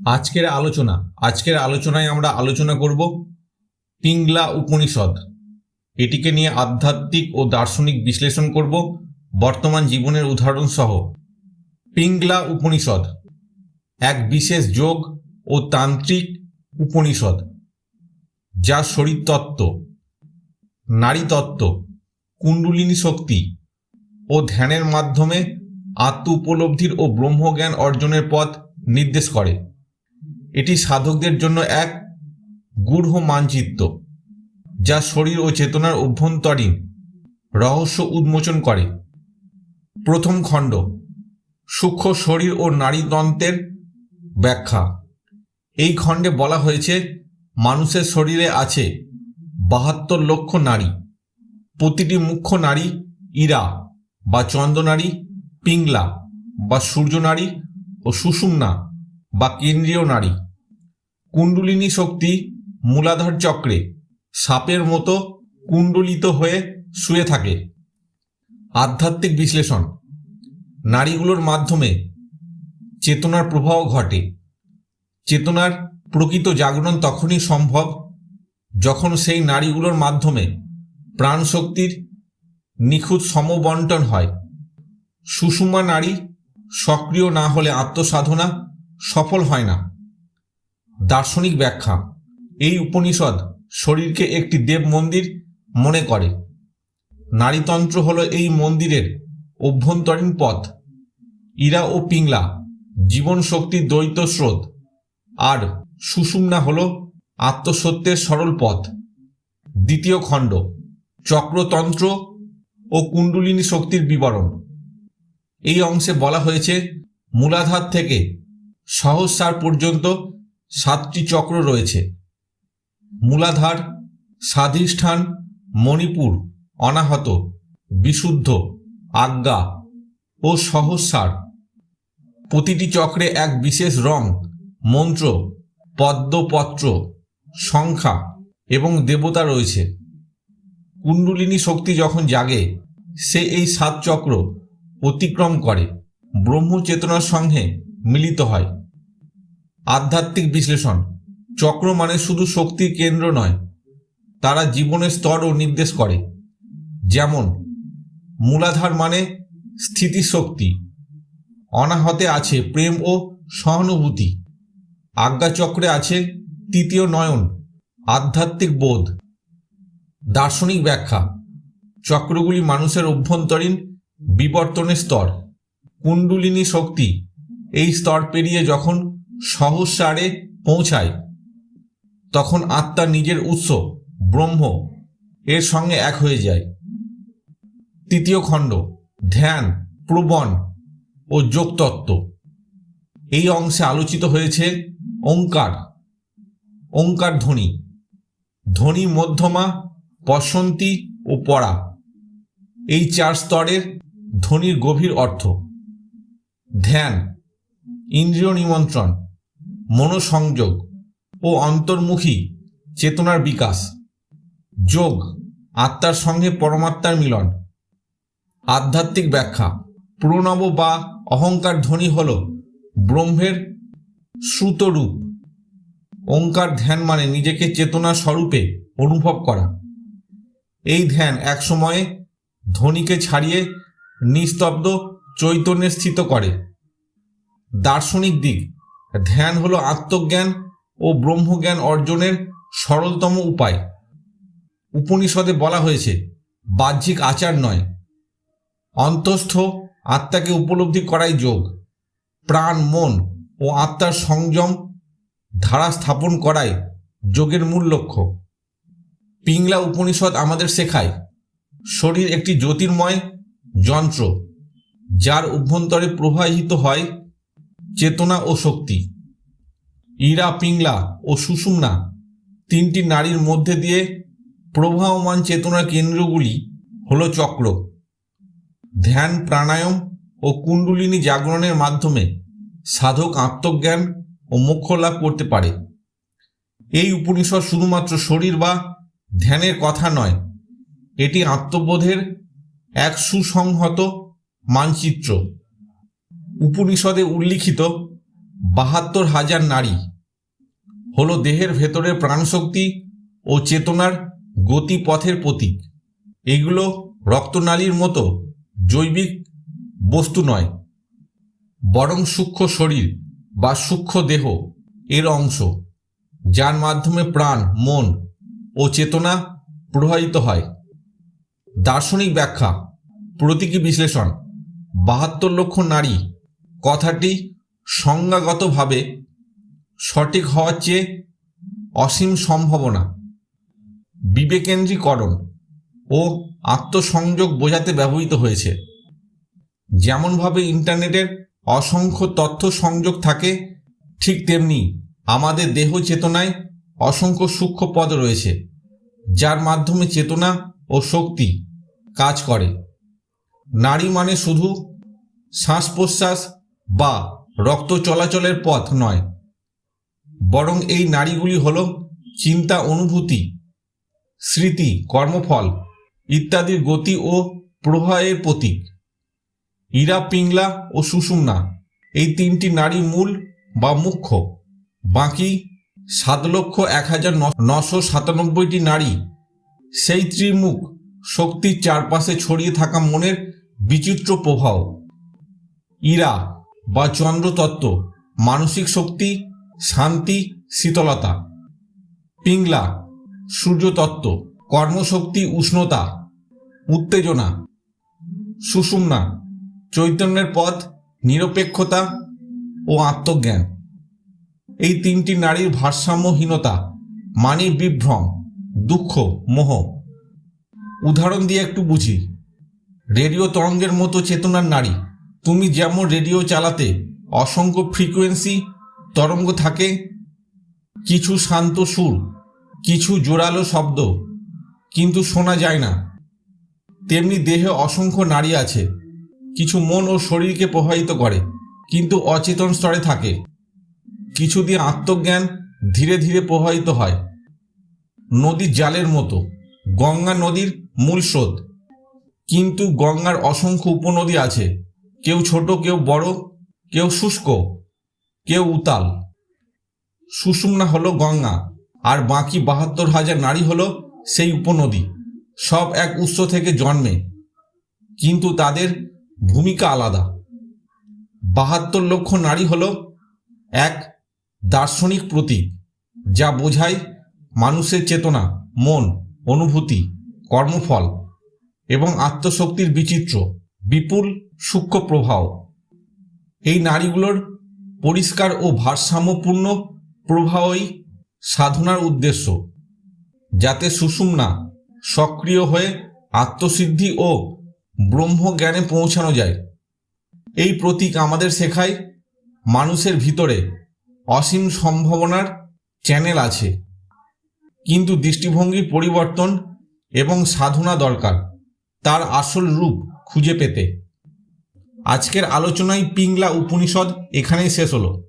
আজকের আলোচনা, আজকের আলোচনায় আমরা আলোচনা করব পিংলা উপনিষদ। এটিকে নিয়ে আধ্যাত্মিক ও দার্শনিক বিশ্লেষণ করব, বর্তমান জীবনের উদাহরণ সহ। পিংলা উপনিষদ, এক বিশেষ যোগ ও তান্ত্রিক উপনিষদ, যা শরীরতত্ত্ব, নারীতত্ত্ব, কুণ্ডলিনী শক্তি ও ধ্যানের মাধ্যমে আত্ম উপলব্ধির ও ব্রহ্মজ্ঞান অর্জনের পথ নির্দেশ করে। এটি সাধকদের জন্য এক গূঢ় মানচিত্র, যা শরীর ও চেতনার অভ্যন্তরীণ রহস্য উন্মোচন করে। প্রথম খণ্ড, সূক্ষ্ম শরীর ও নারীতন্ত্রের ব্যাখ্যা। এই খণ্ডে বলা হয়েছে, মানুষের শরীরে আছে বাহাত্তর লক্ষ নারী। প্রতিটি মুখ্য নারী ইরা বা চন্দ্রনারী, পিংলা বা সূর্যনারী ও সুষুম্না। বা কেন্দ্রীয় নারী। কুণ্ডলিনী শক্তি মূলাধার চক্রে সাপের মতো কুণ্ডলিত হয়ে শুয়ে থাকে। আধ্যাত্মিক বিশ্লেষণ। নারীগুলোর মাধ্যমে চেতনার প্রবাহ ঘটে। চেতনার প্রকৃত জাগরণ তখনই সম্ভব যখন সেই নারীগুলোর মাধ্যমে প্রাণশক্তির নিখুঁত সমবন্টন হয়। সুষুমা নারী সক্রিয় না হলে আত্মসাধনা সফল হয় না। দার্শনিক ব্যাখ্যা। এই উপনিষদ শরীরকে একটি দেব মন্দির মনে করে। নারীতন্ত্র হল এই মন্দিরের অভ্যন্তরীণ পথ। ইরা ও পিংলা জীবন শক্তির দ্বৈত স্রোত। আর সুষুম্না হল আত্মসত্যের সরল পথ। দ্বিতীয় খণ্ড, চক্রতন্ত্র ও কুণ্ডলিনী শক্তির বিবরণ। এই অংশে বলা হয়েছে, মূলাধার থেকে সহস্রার পর্যন্ত সাতটি চক্র রয়েছে। মূলাধার, স্বাধিষ্ঠান, মণিপুর, অনাহত, বিশুদ্ধ, আজ্ঞা ও সহস্রার। প্রতিটি চক্রে এক বিশেষ রং, মন্ত্র, পদ্মপত্র, সংখ্যা এবং দেবতা রয়েছে। কুণ্ডলিনী শক্তি যখন জাগে, সে এই সাত চক্র অতিক্রম করে। ব্রহ্ম চেতনার সঙ্গে মিলিত হয়। আধ্যাত্মিক বিশ্লেষণ। চক্র মানে শুধু শক্তির কেন্দ্র নয়, তারা জীবনের স্তরও নির্দেশ করে। যেমন, মূলাধার মানে স্থিতিশক্তি, অনাহতে আছে প্রেম ও সহানুভূতি, আজ্ঞাচক্রে আছে তৃতীয় নয়ন, আধ্যাত্মিক বোধ। দার্শনিক ব্যাখ্যা, চক্রগুলি মানুষের অভ্যন্তরীণ বিবর্তনের স্তর। কুণ্ডলিনী শক্তি, এই স্তর পেরিয়ে যখন সহস্রারে পৌঁছায়। তখন আত্মা নিজের উৎস, ব্রহ্ম, এর সঙ্গে এক হয়ে যায়। তৃতীয় খণ্ড, ধ্যান, প্রবণ ও যোগতত্ত্ব। এই অংশে আলোচিত হয়েছে ওঙ্কার ওঙ্কার ধ্বনি ধ্বনি মধ্যমা, পশন্তি ও পড়া। এই চার স্তরের ধ্বনির গভীর অর্থ। ধ্যান, ইন্দ্রিয় নিমন্ত্রণ। মনোসংযোগ ও অন্তর্মুখী চেতনার বিকাশ। যোগ, আত্মার সঙ্গে পরমাত্মার মিলন। আধ্যাত্মিক ব্যাখ্যা, প্রণব বা অহংকার ধ্বনি হল ব্রহ্মের শ্রুতরূপ। ওঙ্কার ধ্যান মানে নিজেকে চেতনা স্বরূপে অনুভব করা। এই ধ্যান এক সময়ে ধ্বনিকে ছাড়িয়ে নিস্তব্ধ চৈতন্যে স্থিত করে। দার্শনিক দিক ধ্যান হলো আত্মজ্ঞান ও ব্রহ্মজ্ঞান অর্জনের সরলতম উপায়। উপনিষদে বলা হয়েছে, বাহ্যিক আচার নয়। অন্তস্থ আত্মাকে উপলব্ধি করাই যোগ। প্রাণ, মন ও আত্মার সংযম ধারা স্থাপন করাই যোগের মূল লক্ষ্য। পিংলা উপনিষদ আমাদের শেখায়, শরীর একটি জ্যোতির্ময় যন্ত্র, যার অভ্যন্তরে প্রবাহিত হয় চেতনা ও শক্তি। ইরা, পিংলা ও সুষুম্না তিনটি নারীর মধ্যে দিয়ে প্রবাহমান চেতনার কেন্দ্রগুলি হল চক্র, ধ্যান, প্রাণায়াম ও কুণ্ডলিনী জাগরণের মাধ্যমে সাধক আত্মজ্ঞান ও মোক্ষ লাভ করতে পারে। এই উপনিষদ শুধুমাত্র শরীর বা ধ্যানের কথা নয়, এটি আত্মবোধের এক সুসংহত মানচিত্র। উপনিষদে উল্লিখিত বাহাত্তর হাজার নারী হলো দেহের ভেতরের প্রাণশক্তি ও চেতনার গতিপথের প্রতীক। এগুলো রক্তনালীর মতো জৈবিক বস্তু নয়, বরং সূক্ষ্ম শরীর বা সূক্ষ্ম দেহ এর অংশ, যার মাধ্যমে প্রাণ, মন ও চেতনা প্রবাহিত হয়। দার্শনিক ব্যাখ্যা, প্রতীকী বিশ্লেষণ, বাহাত্তর লক্ষ নারী কথাটি সংজ্ঞাগতভাবে সঠিক হওয়ার চেয়ে অসীম সম্ভাবনা। বিবেকেন্দ্রীকরণ ও আত্মসংযোগ বোঝাতে ব্যবহৃত হয়েছে। যেমনভাবে ইন্টারনেটের অসংখ্য তথ্য সংযোগ থাকে, ঠিক তেমনি আমাদের দেহ চেতনায় অসংখ্য সূক্ষ্ম পদ রয়েছে, যার মাধ্যমে চেতনা ও শক্তি কাজ করে। নারী মানে শুধু শ্বাস প্রশ্বাস বা রক্ত চলাচলের পথ নয়। বরং এই নারীগুলি হল চিন্তা অনুভূতি, স্মৃতি, কর্মফল ইত্যাদির গতি ও প্রবাহের প্রতীক। ইরা পিংলা ও সুষুম্না এই তিনটি নারী মূল বা মুখ্য। বাকি সাত লক্ষ এক হাজার নশো সাতানব্বইটি নারী সেই ত্রিমুখ শক্তির চারপাশে ছড়িয়ে থাকা মনের বিচিত্র প্রভাব। ইরা বা চন্দ্রতত্ত্ব মানসিক শক্তি, শান্তি, শীতলতা। পিংলা সূর্যতত্ত্ব কর্মশক্তি, উষ্ণতা, উত্তেজনা। সুষুম্না, চৈতন্যের পথ, নিরপেক্ষতা ও আত্মজ্ঞান। এই তিনটি নারীর ভারসাম্যহীনতা মানে বিভ্রম, দুঃখ, মোহ। উদাহরণ দিয়ে একটু বুঝি। রেডিও তরঙ্গের মতো চেতনার নারী তুমি যেমন রেডিও চালাতে অসংখ্য ফ্রিকোয়েন্সি তরঙ্গ থাকে, কিছু শান্ত সুর, কিছু জোরালো শব্দ, কিন্তু শোনা যায় না। তেমনি দেহে অসংখ্য নারী আছে, কিছু মন ও শরীরকে প্রভাবিত করে, কিন্তু অচেতন স্তরে থাকে। কিছু দিয়ে আত্মজ্ঞান ধীরে ধীরে প্রবাহিত হয়। নদীর জালের মতো, গঙ্গা নদীর মূল স্রোত, কিন্তু গঙ্গার অসংখ্য উপনদী আছে। কেউ ছোট, কেউ বড়, কেউ শুষ্ক, কেউ উতাল। সুষুম্না হলো গঙ্গা, আর বাকি বাহাত্তর হাজার নারী হলো সেই উপনদী। সব এক উৎস থেকে জন্মে, কিন্তু তাদের ভূমিকা আলাদা। বাহাত্তর লক্ষ নারী হলো এক দার্শনিক প্রতীক, যা বোঝায় মানুষের চেতনা, মন, অনুভূতি, কর্মফল এবং আত্মশক্তির বিচিত্র। বিপুল সূক্ষ্ম প্রভাব। এই নারীগুলোর পরিষ্কার ও ভারসাম্যপূর্ণ প্রবাহই সাধনার উদ্দেশ্য। যাতে সুষুম্না, সক্রিয় হয়ে আত্মসিদ্ধি ও ব্রহ্মজ্ঞানে পৌঁছানো যায়। এই প্রতীক আমাদের শেখায় মানুষের ভিতরে অসীম সম্ভাবনার চ্যানেল আছে। কিন্তু দৃষ্টিভঙ্গির পরিবর্তন এবং সাধনা দরকার। তার আসল রূপ খুঁজে পেতে। আজকের আলোচনায় পিংলা উপনিষদ এখানেই শেষ হলো।